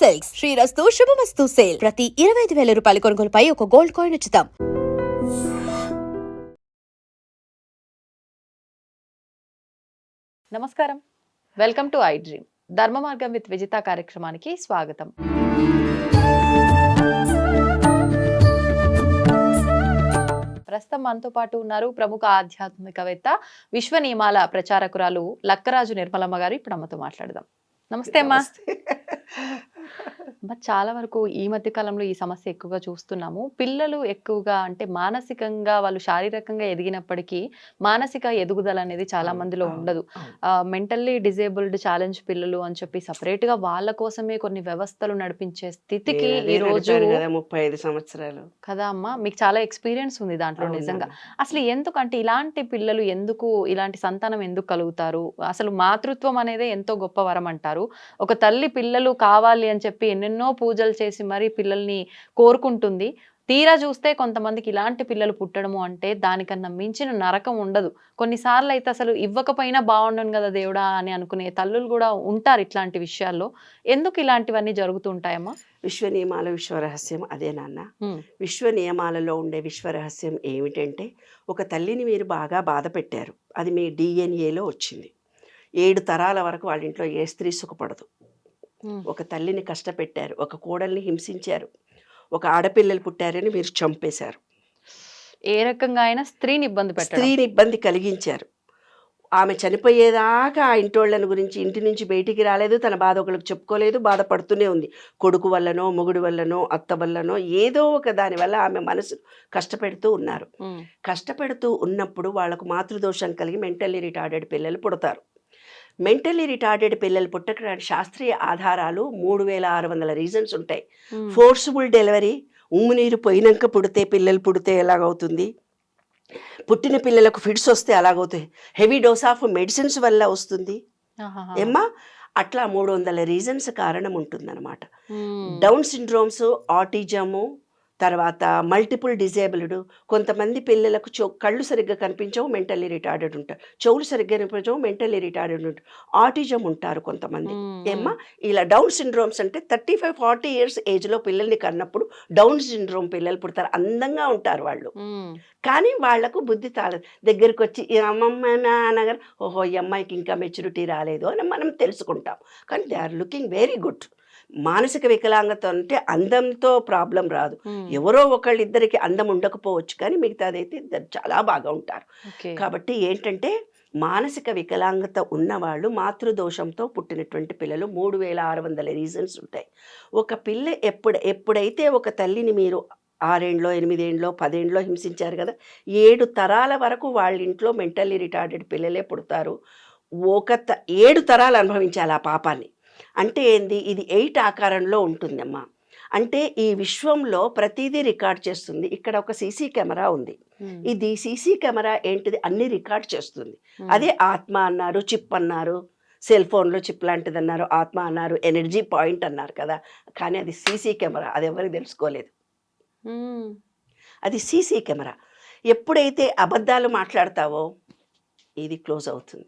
Silks. శ్రీరస్తు శుభమస్తు sale. ప్రతి ఇరవై ఐదు వేల రూపాయల కొనుగోలుపై ఒక గోల్డ్ కాయిన్ ఉచితం. నమస్కారం. Welcome to I dream. Dharma Margam with Vijitha కార్యక్రమానికి స్వాగతం. ప్రస్తుతం మనతో పాటు ఉన్నారు ప్రముఖ ఆధ్యాత్మికవేత్త విశ్వ నియమాల ప్రచారకురాలు లక్కరాజు నిర్మలమ్మ గారు. ఇప్పుడు అమ్మతో మాట్లాడదాం. నమస్తే అమ్మా. అమ్మ, చాలా వరకు ఈ మధ్య కాలంలో ఈ సమస్య ఎక్కువగా చూస్తున్నాము. పిల్లలు ఎక్కువగా అంటే మానసికంగా వాళ్ళు శారీరకంగా ఎదిగినప్పటికీ మానసిక ఎదుగుదల అనేది చాలా మందిలో ఉండదు. మెంటల్లీ డిజేబుల్డ్ ఛాలెంజ్ పిల్లలు అని చెప్పి సపరేట్గా వాళ్ళ కోసమే కొన్ని వ్యవస్థలు నడిపించే స్థితికి ఈ రోజు ముప్పై ఐదు సంవత్సరాలు. కదా అమ్మా మీకు చాలా ఎక్స్పీరియన్స్ ఉంది దాంట్లో. నిజంగా. అసలు ఎందుకంటే ఇలాంటి పిల్లలు ఎందుకు ఇలాంటి సంతానం ఎందుకు కలుగుతారు? అసలు మాతృత్వం అనేదే ఎంతో గొప్ప వరం అంటారు. ఒక తల్లి పిల్లలు కావాలి అని చెప్పి ఎన్నెన్నో పూజలు చేసి మరీ పిల్లల్ని కోరుకుంటుంది. తీరా చూస్తే కొంతమందికి ఇలాంటి పిల్లలు పుట్టడము అంటే దానికన్నా మించిన నరకం ఉండదు. కొన్నిసార్లు అయితే అసలు ఇవ్వకపోయినా బాగుండను కదా దేవుడా అని అనుకునే తల్లులు కూడా ఉంటారు ఇట్లాంటి విషయాల్లో. ఎందుకు ఇలాంటివన్నీ జరుగుతూ ఉంటాయమ్మా విశ్వ నియమాల విశ్వ రహస్యం అదే నాన్న. విశ్వ నియమాలలో ఉండే విశ్వ రహస్యం ఏమిటంటే ఒక తల్లిని మీరు బాగా బాధ పెట్టారు. అది మీ డిఎన్ఏలో వచ్చింది. ఏడు తరాల వరకు వాళ్ళ ఇంట్లో ఏ స్త్రీ సుఖపడదు. ఒక తల్లిని కష్టపెట్టారు ఒక కోడల్ని హింసించారు ఒక ఆడపిల్లలు పుట్టారని మీరు చంపేశారు. ఏ రకంగా అయినా స్త్రీని ఇబ్బంది పెట్టడం. స్త్రీని ఇబ్బంది కలిగించారు. ఆమె చనిపోయేదాకా ఆ ఇంటోళ్ళని గురించి ఇంటి నుంచి బయటికి రాలేదు తన బాధ ఒకరికి చెప్పుకోలేదు బాధపడుతూనే ఉంది. కొడుకు వల్లనో మొగుడు వల్లనో అత్త వల్లనో ఏదో ఒక దాని వల్ల ఆమె మనసు కష్టపెడుతూ ఉన్నారు. కష్టపెడుతూ ఉన్నప్పుడు వాళ్ళకు మాతృదోషం కలిగి మెంటల్లీ రిటార్డెడ్ పిల్లలు పుడతారు. మెంటల్లీ రిటార్డెడ్ పిల్లలు పుట్టడానికి శాస్త్రీయ ఆధారాలు మూడు వేల ఆరు వందల రీజన్స్ ఉంటాయి. ఫోర్సుబుల్ డెలివరీ ఉమ్ము నీరు పోయినాక పుడితే పిల్లలు పుడితే ఎలాగవుతుంది? పుట్టిన పిల్లలకు ఫిట్స్ వస్తే అలాగవుతాయి హెవీ డోస్ ఆఫ్ మెడిసిన్స్ వల్ల వస్తుంది. ఏమ్మా? అట్లా మూడు వందల రీజన్స్ కారణం ఉంటుందన్నమాట. డౌన్ సిండ్రోమ్స్ ఆటిజము తర్వాత మల్టిపుల్ డిజేబుల్డ్ కొంతమంది పిల్లలకు చో కళ్ళు సరిగ్గా కనిపించవు మెంటల్లీ రిటార్డెడ్ ఉంటారు. చెవులు సరిగ్గా కనిపించవు మెంటల్లీ రిటార్డెడ్ ఉంటారు. ఆటిజం ఉంటారు కొంతమంది. ఏమ్మా? ఇలా డౌన్ సిండ్రోమ్స్ అంటే థర్టీ ఫైవ్ ఫార్టీ ఇయర్స్ ఏజ్లో పిల్లల్ని కన్నప్పుడు డౌన్ సిండ్రోమ్ పిల్లలు పుడతారు. అందంగా ఉంటారు వాళ్ళు. కానీ వాళ్ళకు బుద్ధి తాళదు దగ్గరికి వచ్చి "ఈ అమ్మమ్మ నాన్నగారు ఓహో ఈ అమ్మాయికి ఇంకా మెచ్యూరిటీ రాలేదు అని మనం తెలుసుకుంటాం. కానీ they are looking very good. మానసిక వికలాంగత అంటే అందంతో ప్రాబ్లం రాదు. ఎవరో ఒకళ్ళిద్దరికి అందం ఉండకపోవచ్చు కానీ మిగతాదైతే ఇద్దరు చాలా బాగా ఉంటారు. కాబట్టి ఏంటంటే మానసిక వికలాంగత ఉన్నవాళ్ళు మాతృదోషంతో పుట్టినటువంటి పిల్లలు మూడు వేల ఆరు వందల రీజన్స్ ఉంటాయి. ఒక పిల్ల ఎప్పుడు ఎప్పుడైతే ఒక తల్లిని మీరు ఆరేండ్లో ఎనిమిదేండ్లో పదేండ్లో హింసించారు కదా ఏడు తరాల వరకు వాళ్ళ ఇంట్లో మెంటల్లీ రిటార్డెడ్ పిల్లలే పుడతారు. ఒక త ఏడు తరాలు అనుభవించాలి ఆ పాపాన్ని. అంటే ఏంది? ఇది ఎయిట్ ఆకారంలో ఉంటుందమ్మా. అంటే ఈ విశ్వంలో ప్రతిదీ రికార్డ్ చేస్తుంది. ఇక్కడ ఒక సీసీ కెమెరా ఉంది. ఇది సీసీ కెమెరా ఏంటిది? అన్ని రికార్డ్ చేస్తుంది. అదే ఆత్మ అన్నారు చిప్ అన్నారు సెల్ ఫోన్లో చిప్ లాంటిది అన్నారు ఆత్మ అన్నారు ఎనర్జీ పాయింట్ అన్నారు కదా. కానీ అది సీసీ కెమెరా అది ఎవరికి తెలుసుకోలేదు. అది సీసీ కెమెరా. ఎప్పుడైతే అబద్ధాలు మాట్లాడతావో ఇది క్లోజ్ అవుతుంది.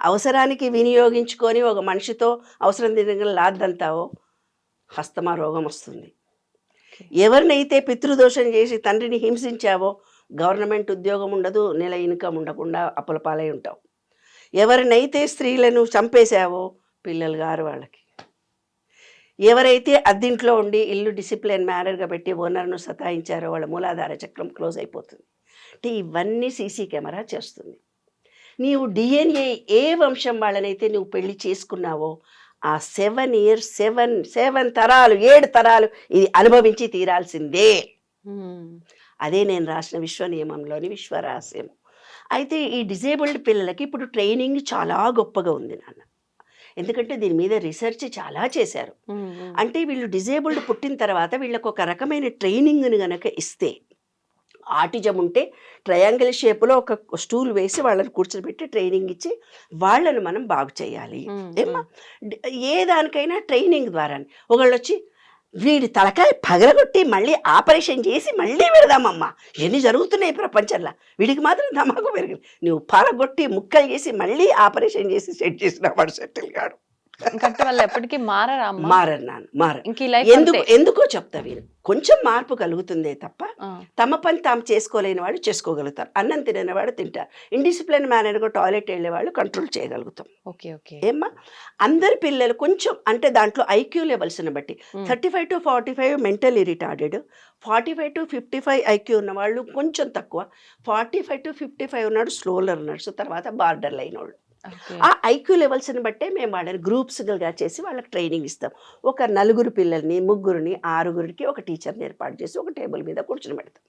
అవసరానికి వినియోగించుకొని ఒక మనిషితో అవసరం తిరిగిన లాద్దంతావో హస్తమా రోగం వస్తుంది. ఎవరినైతే పితృదోషం చేసి తండ్రిని హింసించావో గవర్నమెంట్ ఉద్యోగం ఉండదు నెల ఇన్కమ్ ఉండకుండా అప్పులపాలై ఉంటావు. ఎవరినైతే స్త్రీలను చంపేశావో పిల్లలు గారు వాళ్ళకి. ఎవరైతే అద్దింట్లో ఉండి ఇల్లు డిసిప్లిన్ మ్యానర్గా పెట్టి ఓనర్ను సతాయించారో వాళ్ళ మూలాధార చక్రం క్లోజ్ అయిపోతుంది. అంటే ఇవన్నీ సీసీ కెమెరా చేస్తుంది. నీవు డిఎన్ఏ ఏ వంశం వాళ్ళనైతే నువ్వు పెళ్ళి చేసుకున్నావో ఆ సెవెన్ ఇయర్స్ సెవెన్ సెవెన్ తరాలు ఏడు తరాలు ఇది అనుభవించి తీరాల్సిందే. అదే నేను రాసిన విశ్వ నియమంలోని విశ్వరహస్యం అయితే ఈ డిజేబుల్డ్ పిల్లలకి ఇప్పుడు ట్రైనింగ్ చాలా గొప్పగా ఉంది నాన్న. ఎందుకంటే దీని మీద రీసెర్చ్ చాలా చేశారు. అంటే వీళ్ళు డిజేబుల్డ్ పుట్టిన తర్వాత వీళ్ళకు ఒక రకమైన ట్రైనింగ్ని గనక ఇస్తే ఆటిజం ఉంటే ట్రయాంగిల్ షేప్లో ఒక స్టూల్ వేసి వాళ్ళని కూర్చోబెట్టి ట్రైనింగ్ ఇచ్చి వాళ్ళను మనం బాగు చేయాలి. డి- ఏ దానికైనా ట్రైనింగ్ ద్వారా ఒకళ్ళు వచ్చి వీడి తలకాయ పగలగొట్టి మళ్ళీ ఆపరేషన్ చేసి మళ్ళీ పెడదామమ్మా. ఎన్ని జరుగుతున్నాయి ప్రపంచంలో. వీడికి మాత్రం ధమాకు పెరిగింది. నువ్వు పగలగొట్టి ముక్కలు చేసి మళ్ళీ ఆపరేషన్ చేసి సెట్ చేసిన వాడు సెటిల్ కాడు వాళ్ళు ఎప్పటికీ మారరా మారరు నాన్న ఎందుకు ఎందుకో చెప్తా వీరు కొంచెం మార్పు కలుగుతుందే తప్ప తమ పని తాము చేసుకోలేని వాడు చేసుకోగలుగుతారు. అన్నం తినేవాడు తింటారు. ఇండిసిప్లిన్ మేనర్గా టాయిలెట్ వెళ్ళే వాళ్ళు కంట్రోల్ చేయగలుగుతాం. Okay okay. ఏమ్మా? అందరి పిల్లలు కొంచెం అంటే దాంట్లో ఐక్యూ లెవెల్స్ని బట్టి. Thirty five to forty five mentally retarded forty five to fifty five IQ ఉన్న వాళ్ళు కొంచెం తక్కువ. Forty five to fifty five ఉన్నాడు స్లో లెర్నర్స్ తర్వాత బార్డర్ లైన్ వాళ్ళు. ఆ ఐక్యూ లెవెల్స్ని బట్టే మేము వాళ్ళని గ్రూప్స్గా చేసి వాళ్ళకి ట్రైనింగ్ ఇస్తాం. ఒక నలుగురు పిల్లల్ని ముగ్గురిని ఆరుగురికి ఒక టీచర్ని ఏర్పాటు చేసి ఒక టేబుల్ మీద కూర్చుని పెడతాం.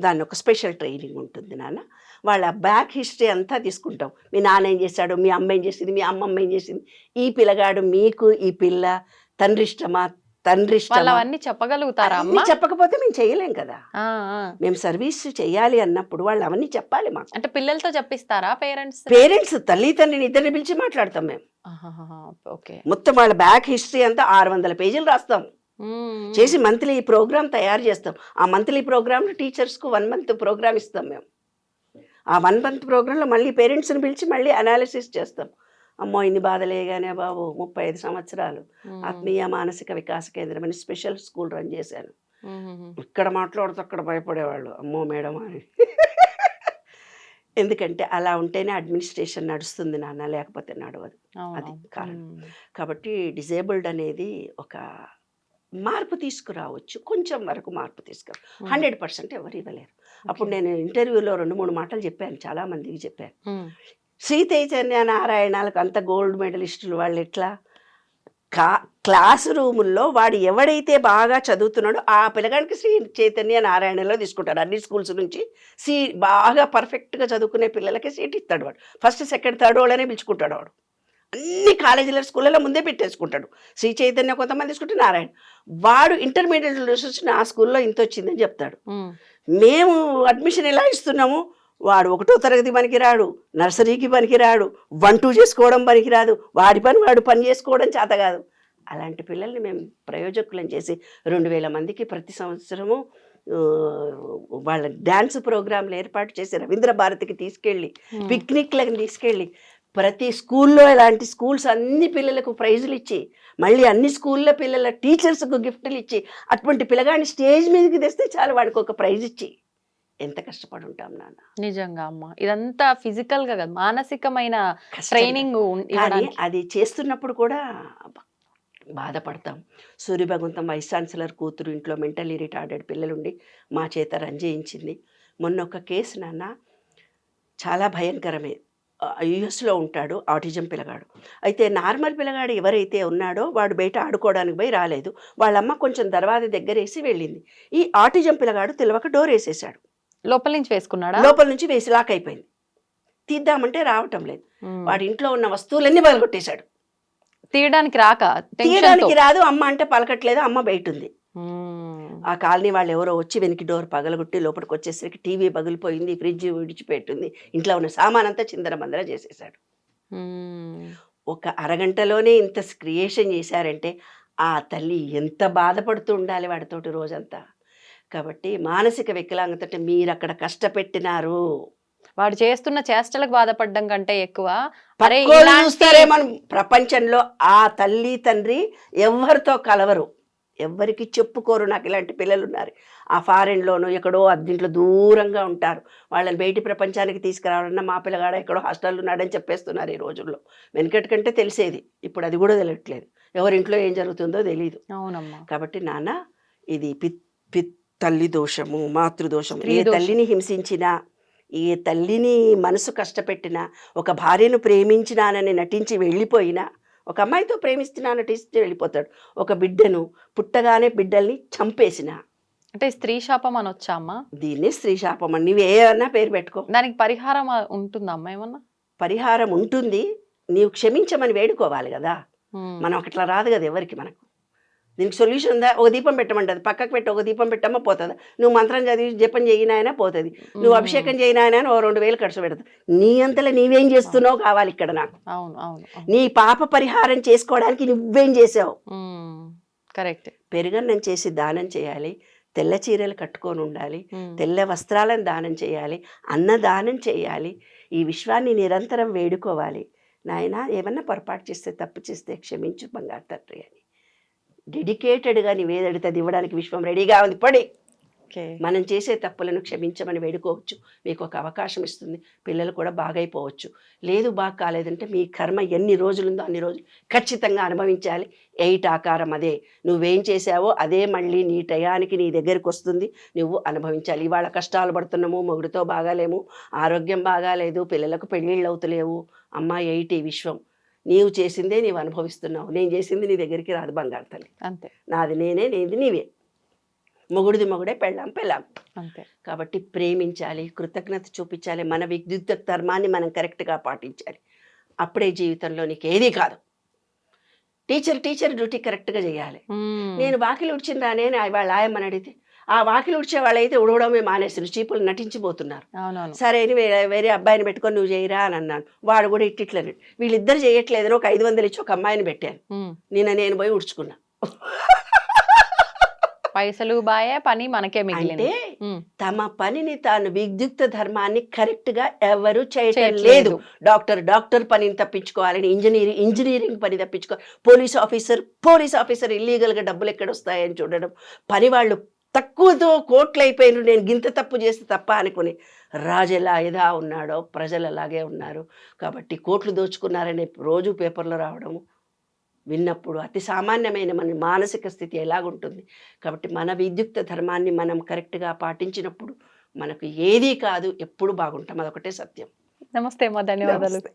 దాన్ని ఒక స్పెషల్ ట్రైనింగ్ ఉంటుంది నాన్న. వాళ్ళ బ్యాక్ హిస్టరీ అంతా తీసుకుంటాం. మీ నాన్న ఏం చేశాడు? మీ అమ్మ ఏం చేసింది? మీ అమ్మమ్మ ఏం చేసింది? ఈ పిల్లగాడు మీకు ఈ పిల్ల తండ్రి ఇష్టమా? తండ్రి అవన్నీ చెప్పగలుగుతారా అమ్మ? చెప్పకపోతే మేము చేయలేం కదా. మేము సర్వీస్ చేయాలి అన్నప్పుడు వాళ్ళు అవన్నీ చెప్పాలి మాకు. అంటే పిల్లలతో చెప్పిస్తారా పేరెంట్స్? పేరెంట్స్ తల్లి తండ్రిని ఇద్దరిని పిలిచి మాట్లాడతాం మేము. ఓకే. మొత్తం వాళ్ళ బ్యాక్ హిస్టరీ అంతా ఆరు వందల పేజీలు రాస్తాం. చేసి మంత్లీ ప్రోగ్రామ్ తయారు చేస్తాం. ఆ మంత్లీ ప్రోగ్రామ్లో టీచర్స్కు వన్ మంత్ ప్రోగ్రామ్ ఇస్తాం మేము. ఆ వన్ మంత్ ప్రోగ్రాంలో మళ్ళీ పేరెంట్స్ని పిలిచి మళ్ళీ అనాలిసిస్ చేస్తాం. అమ్మో ఇన్ని బాధలేగానే బాబు ముప్పై ఐదు సంవత్సరాలు. ఆత్మీయ మానసిక వికాస కేంద్రం అని స్పెషల్ స్కూల్ రన్ చేశాను. ఇక్కడ మాట్లాడుతూ అక్కడ భయపడేవాళ్ళు. అమ్మో మేడం అని. ఎందుకంటే అలా ఉంటేనే అడ్మినిస్ట్రేషన్ నడుస్తుంది నాన్న లేకపోతే నడవదు. అది. కారణం. కాబట్టి డిజేబుల్డ్ అనేది ఒక మార్పు తీసుకురావచ్చు. కొంచెం వరకు మార్పు తీసుకురా. ఉమ్, హండ్రెడ్ పర్సెంట్ ఎవరు ఇవ్వలేరు. అప్పుడు. నేను ఇంటర్వ్యూలో రెండు మూడు మాటలు చెప్పాను. చాలా మందికి చెప్పాను. శ్రీ చైతన్య నారాయణాలకు అంత గోల్డ్ మెడలిస్టులు వాళ్ళు ఎట్లా? కా క్లాస్ రూముల్లో వాడు ఎవడైతే బాగా చదువుతున్నాడో ఆ పిల్లగాడికి శ్రీ చైతన్య నారాయణలో తీసుకుంటాడు. అన్ని స్కూల్స్ నుంచి సీ బాగా పర్ఫెక్ట్గా చదువుకునే పిల్లలకి సీట్ ఇస్తాడు వాడు. ఫస్ట్ సెకండ్ థర్డ్ వాళ్ళనే పిలుచుకుంటాడు వాడు. అన్ని కాలేజీల స్కూళ్ళలో ముందే పెట్టేసుకుంటాడు. శ్రీ చైతన్య కొంతమంది తీసుకుంటే నారాయణ. వాడు ఇంటర్మీడియట్ వచ్చిన ఆ స్కూల్లో ఇంత వచ్చిందని చెప్తాడు. మేము అడ్మిషన్ ఎలా ఇస్తున్నాము? వాడు ఒకటో తరగతి పనికిరాడు నర్సరీకి పనికిరాడు వన్ టూ చేసుకోవడం పనికిరాదు వాడి పని వాడు పని చేసుకోవడం చేత కాదు. అలాంటి పిల్లల్ని మేము ప్రయోజకులను చేసి రెండు వేల మందికి ప్రతి సంవత్సరము వాళ్ళ డ్యాన్స్ ప్రోగ్రాంలు ఏర్పాటు చేసి రవీంద్ర భారతికి తీసుకెళ్ళి ఉమ్, పిక్నిక్లకు తీసుకెళ్ళి ప్రతి స్కూల్లో ఇలాంటి స్కూల్స్ అన్ని పిల్లలకు ప్రైజులు ఇచ్చి మళ్ళీ అన్ని స్కూల్లో పిల్లల టీచర్స్కు గిఫ్ట్లు ఇచ్చి అటువంటి పిల్లగాడిని స్టేజ్ మీదకి తెస్తే చాలు వాడికి ఒక ప్రైజ్ ఇచ్చి. ఎంత కష్టపడి ఉంటాం నాన్న? నిజంగా అమ్మ. ఇదంతా ఫిజికల్గా కాదు మానసికమైన. ట్రైనింగ్ కానీ అది చేస్తున్నప్పుడు కూడా బాధపడతాం. సూర్యభగవంతం వైస్ ఛాన్సలర్ కూతురు ఇంట్లో మెంటల్లీ రిటార్డెడ్ పిల్లలుండి మా చేత రన్ చేయించింది. మొన్న ఒక కేసు నాన్న చాలా భయంకరమే. యుఎస్లో ఉంటాడు ఆటిజం పిల్లగాడు. అయితే నార్మల్ పిల్లగాడు ఎవరైతే ఉన్నాడో వాడు బయట ఆడుకోవడానికి పోయి రాలేదు. వాళ్ళమ్మ కొంచెం దర్వాజ దగ్గరేసి వెళ్ళింది. ఈ ఆటిజం పిల్లగాడు తెలియక డోర్ వేసేసాడు లోపల నుంచి వేసుకున్నాడా? లోపల నుంచి వేసి లాక్ అయిపోయింది. తీద్దామంటే రావటం లేదు. వాడి ఇంట్లో ఉన్న వస్తువులన్నీ పగలగొట్టేశాడు తీయడానికి రాక తీయడానికి రాదు అమ్మ అంటే పలకట్లేదు అమ్మ బయట ఉంది. ఆ కాలనీ వాళ్ళు ఎవరో వచ్చి వెనక్కి డోర్ పగలగొట్టి లోపలికి వచ్చేసరికి టీవీ పగిలిపోయింది ఫ్రిడ్జ్ విడిచిపెట్టింది ఇంట్లో ఉన్న సామాన్ అంతా చిందరమందర చేసేసాడు. ఒక అరగంటలోనే ఇంత క్రియేషన్ చేశారంటే ఆ తల్లి ఎంత బాధపడుతూ ఉండాలి వాడితోటి రోజంతా. కాబట్టి మానసిక వికలాంగత అంటే మీరు అక్కడ కష్టపెట్టినారు. వాడు చేస్తున్న చేష్టలకు బాధపడడం కంటే ఎక్కువ చూస్తారే మనం ప్రపంచంలో ఆ తల్లి తండ్రి ఎవరితో కలవరు. ఎవ్వరికి చెప్పుకోరు నాకు ఇలాంటి పిల్లలు ఉన్నారు ఆ ఫారెన్లోనూ ఎక్కడో అద్దీంట్లో దూరంగా ఉంటారు. వాళ్ళని బయటి ప్రపంచానికి తీసుకురావాలన్నా మా పిల్లగాడ ఎక్కడో హాస్టల్ ఉన్నాడని చెప్పేస్తున్నారు ఈ రోజుల్లో. వెనకటి కంటే తెలిసేది. ఇప్పుడు అది కూడా తెలియట్లేదు. ఎవరింట్లో ఏం జరుగుతుందో తెలియదు అవునమ్మా. కాబట్టి నాన్న ఇది పి పి తల్లి దోషము మాతృదోషము. ఏ. తల్లిని హింసించినా ఏ తల్లిని మనసు కష్టపెట్టినా ఒక భార్యను ప్రేమించినానని నటించి వెళ్ళిపోయినా ఒక అమ్మాయితో ప్రేమిస్తున్నా నటించి వెళ్ళిపోతాడు. ఒక బిడ్డను పుట్టగానే బిడ్డల్ని చంపేసిన. అంటే స్త్రీ శాపం అని వచ్చా అమ్మా? దీన్నే స్త్రీ శాపం అని నువ్వు ఏమన్నా పేరు పెట్టుకో. దానికి పరిహారం ఉంటుందా అమ్మా ఏమన్నా? పరిహారం ఉంటుంది. నీవు క్షమించమని వేడుకోవాలి కదా. మనం అట్లా రాదు కదా ఎవరికి మనకు. దీనికి సొల్యూషన్ ఉందా? ఒక దీపం పెట్టమంటది. పక్కకు పెట్టి ఒక దీపం పెట్టమ్మా పోతుంది. నువ్వు మంత్రం చదివి జపం చేయినాయనా పోతుంది. నువ్వు. అభిషేకం చేయినాయన ఓ రెండు వేలు ఖర్చు పెడతావు. నీ అంతలో నీవేం చేస్తున్నావు కావాలి ఇక్కడ నాకు. నీ పాప పరిహారం చేసుకోవడానికి నువ్వేం చేసావు. కరెక్ట్. పెరుగన్నం చేసి దానం చేయాలి తెల్ల చీరలు కట్టుకొని ఉండాలి. తెల్ల వస్త్రాలను దానం చేయాలి అన్నదానం చేయాలి ఈ విశ్వాన్ని నిరంతరం వేడుకోవాలి. నాయన ఏమన్నా పొరపాటు చేస్తే తప్పు చేస్తే క్షమించు బంగారు తండ్రి అని. డెడికేటెడ్గా నీవేదడితే అది ఇవ్వడానికి విశ్వం రెడీగా ఉంది. పడి. మనం చేసే తప్పులను క్షమించమని వేడుకోవచ్చు. మీకు ఒక అవకాశం ఇస్తుంది. పిల్లలు కూడా బాగైపోవచ్చు. లేదు బాగా కాలేదంటే మీ కర్మ ఎన్ని రోజులుందో అన్ని రోజులు ఖచ్చితంగా అనుభవించాలి. ఎయిట్ ఆకారం అదే. నువ్వేం చేసావో అదే మళ్ళీ నీ టయానికి నీ దగ్గరికి వస్తుంది. నువ్వు అనుభవించాలి. ఇవాళ కష్టాలు పడుతున్నాము మొగుడితో బాగాలేము ఆరోగ్యం బాగాలేదు పిల్లలకు పెళ్ళిళ్ళు అవుతలేవు అమ్మ ఎయిట్ ఈ విశ్వం. నీవు చేసిందే నీవు అనుభవిస్తున్నావు. నేను చేసింది నీ దగ్గరికి రాదు బంగారు తల్లి. అంతే. నాది నేనే నీది నీవే. మొగుడిది మొగుడే పెళ్ళాం పెళ్ళాం. అంతే. కాబట్టి ప్రేమించాలి కృతజ్ఞత చూపించాలి మన విద్యుత్ ధర్మాన్ని మనం కరెక్ట్గా పాటించాలి. అప్పుడే జీవితంలో నీకు ఏదీ కాదు. టీచర్ టీచర్ డ్యూటీ కరెక్ట్గా చేయాలి. నేను వాకిలి ఉడిచిందానే వాళ్ళ ఆయమ్మని అడిగితే ఆ వాకిలి ఉడిచే వాళ్ళైతే ఉడవడమే మానేసిన చీపులు నటించిపోతున్నారు సరే అని వేరే అబ్బాయిని పెట్టుకొని నువ్వు చేయరా అని అన్నాను. వాడు కూడా ఇట్టిట్లని. వీళ్ళిద్దరు చేయట్లేదని ఒక ఐదు వందలు ఇచ్చి ఒక అమ్మాయిని పెట్టాను. నిన్న నేను పోయి ఉడుచుకున్నా. పైసలు బాయే పని మనకే మిగిలింది. తమ పనిని తాను విద్యుక్త ధర్మాన్ని కరెక్ట్గా ఎవరు చేయటం. లేదు. డాక్టర్ డాక్టర్ పనిని తప్పించుకోవాలని ఇంజనీరింగ్ ఇంజనీరింగ్ పని తప్పించుకో పోలీస్ ఆఫీసర్ పోలీస్ ఆఫీసర్ ఇల్లీగల్గా డబ్బులు ఎక్కడ వస్తాయని చూడడం. పని వాళ్ళు తక్కువతో కోట్లు అయిపోయినారు నేను గింత తప్పు చేస్తే తప్ప అనుకుని రాజు ఎలా ఎదా ఉన్నాడో ప్రజలు అలాగే ఉన్నారు. కాబట్టి కోట్లు దోచుకున్నారనే రోజు పేపర్లో రావడము విన్నప్పుడు అతి సామాన్యమైన మన మానసిక స్థితి ఎలాగుంటుంది? కాబట్టి మన విద్యుక్త ధర్మాన్ని మనం కరెక్ట్గా పాటించినప్పుడు మనకు ఏదీ కాదు ఎప్పుడు బాగుంటాం. అదొకటే సత్యం. నమస్తే అమ్మా ధన్యవాదాలు. నమస్తే.